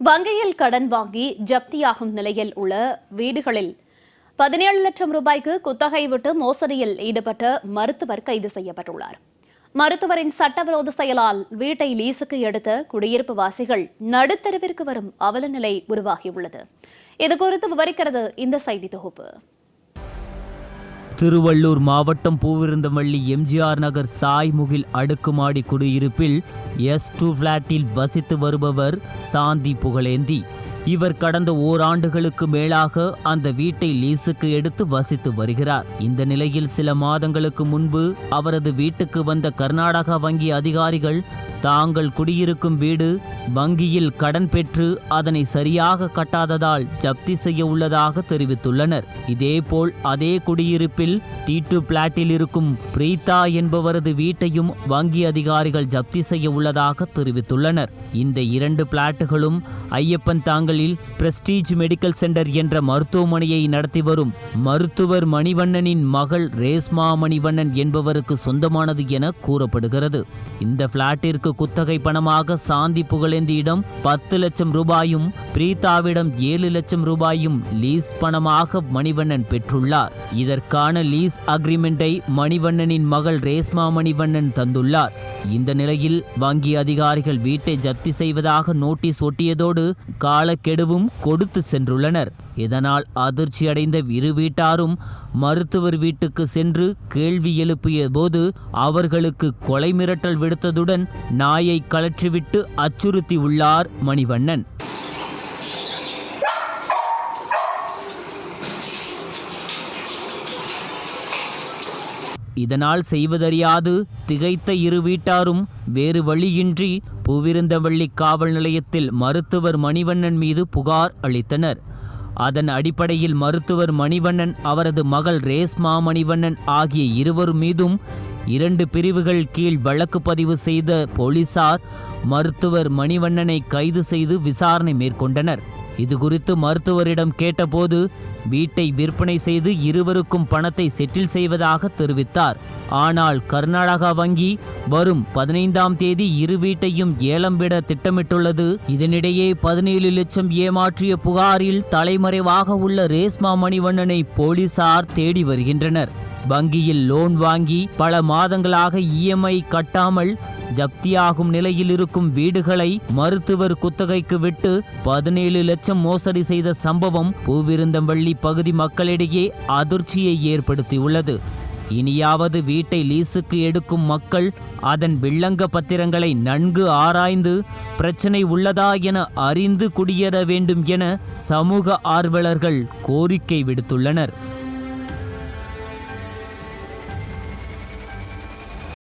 வங்கியில் கடன் வாங்கி ஜப்தியாகும் நிலையில் உள்ள வீடுகளில் பதினேழு லட்சம் ரூபாய்க்கு குத்தகை விட்டு மோசடியில் ஈடுபட்ட மருத்துவர் கைது செய்யப்பட்டுள்ளார். மருத்துவரின் சட்டவிரோத செயலால் வீட்டை லீசுக்கு எடுத்த குடியிருப்பு வாசிகள் நடுத்தருவிற்கு வரும் அவல நிலை உருவாகியுள்ளது. இதுகுறித்து விவரிக்கிறது இந்த செய்தி தொகுப்பு. திருவள்ளூர் மாவட்டம் பூவிருந்தமல்லி எம்ஜிஆர் நகர் சாய்முகில் அடுக்குமாடி குடியிருப்பில் எஸ் டூ பிளாட்டில் வசித்து வருபவர் சாந்தி புகழேந்தி. இவர் கடந்த ஓராண்டுகளுக்கு மேலாக அந்த வீட்டை லீஸுக்கு எடுத்து வசித்து வருகிறார். இந்த நிலையில் சில மாதங்களுக்கு முன்பு அவரது வீட்டுக்கு வந்த கர்நாடகா வங்கி அதிகாரிகள் தாங்கள் குடியிருக்கும் வீடு வங்கியில் கடன் பெற்று அதனை சரியாக கட்டாததால் ஜப்தி செய்ய உள்ளதாக தெரிவித்துள்ளனர். இதேபோல் அதே குடியிருப்பில் டி டு பிளாட்டில் இருக்கும் பிரீதா என்பவரது வீட்டையும் வங்கி அதிகாரிகள் ஜப்தி செய்ய உள்ளதாக தெரிவித்துள்ளனர். இந்த இரண்டு பிளாட்டுகளும் ஐயப்பன் தாங்கலில் பிரஸ்டீஜ் மெடிக்கல் சென்டர் என்ற மருத்துவமனையை நடத்தி வரும் மருத்துவர் மணிவண்ணனின் மகள் ரேஸ்மா மணிவண்ணன் என்பவருக்கு சொந்தமானது என கூறப்படுகிறது. இந்த பிளாட்டிற்கு குத்தகை பணமாக சாந்தி புகழேந்தியிடம் பத்து லட்சம் ரூபாயும் பிரீதாவிடம் ஏழு லட்சம் ரூபாயும் லீஸ் பணமாக மணிவண்ணன் பெற்றுள்ளார். இதற்கான லீஸ் அக்ரிமெண்டை மணிவண்ணனின் மகள் ரேஸ்மா மணிவண்ணன் தந்துள்ளார். இந்த நிலையில் வங்கி அதிகாரிகள் வீட்டை ஜப்தி செய்வதாக நோட்டீஸ் ஒட்டியதோடு காலக்கெடுவும் கொடுத்து சென்றுள்ளனர். இதனால் அதிர்ச்சியடைந்த இரு வீட்டாரும் மருத்துவர் வீட்டுக்கு சென்று கேள்வி எழுப்பிய போது அவர்களுக்கு கொலை மிரட்டல் விடுத்ததுடன் நாயை கலற்றிவிட்டு அச்சுறுத்தியுள்ளார் மணிவண்ணன். இதனால் செய்வதறியாது திகைத்த இரு வீட்டாரும் வேறு வழியின்றி பூவிருந்தவள்ளி காவல் நிலையத்தில் மருத்துவர் மணிவண்ணன் மீது புகார் அளித்தனர். அதன் அடிப்படையில் மருத்துவர் மணிவண்ணன் அவரது மகள் ரேஸ்மா மணிவண்ணன் ஆகிய இருவர் மீதும் இரண்டு பிரிவுகள் கீழ் வழக்கு பதிவு செய்த போலீசார் மருத்துவர் மணிவண்ணனை கைது செய்து விசாரணை மேற்கொண்டனர். இது குறித்து மருத்துவரிடம் கேட்டபோது வீட்டை விற்பனை செய்து இருவருக்கும் பணத்தை செட்டில் செய்வதாக தெரிவித்தார். ஆனால் கர்நாடகா வங்கி வரும் பதினைந்தாம் தேதி இரு வீட்டையும் ஏலம் விட திட்டமிட்டுள்ளது. இதனிடையே பதினேழு லட்சம் ஏமாற்றிய புகாரில் தலைமறைவாக உள்ள ரேஸ்மா மணிவண்ணனை போலீசார் தேடி வருகின்றனர். வங்கியில் லோன் வாங்கி பல மாதங்களாக இஎம்ஐ கட்டாமல் ஜப்தியாகும் நிலையில் இருக்கும் வீடுகளை மருத்துவர் குத்தகைக்கு விட்டு பதினேழு லட்சம் மோசடி செய்த சம்பவம் பூவிருந்தம்பள்ளி பகுதி மக்களிடையே அதிர்ச்சியை ஏற்படுத்தியுள்ளது. இனியாவது வீட்டை லீஸுக்கு எடுக்கும் மக்கள் அதன் வில்லங்க பத்திரங்களை நன்கு ஆராய்ந்து பிரச்சனை உள்ளதா என அறிந்து குடியேற வேண்டும் என சமூக ஆர்வலர்கள் கோரிக்கை விடுத்துள்ளனர்.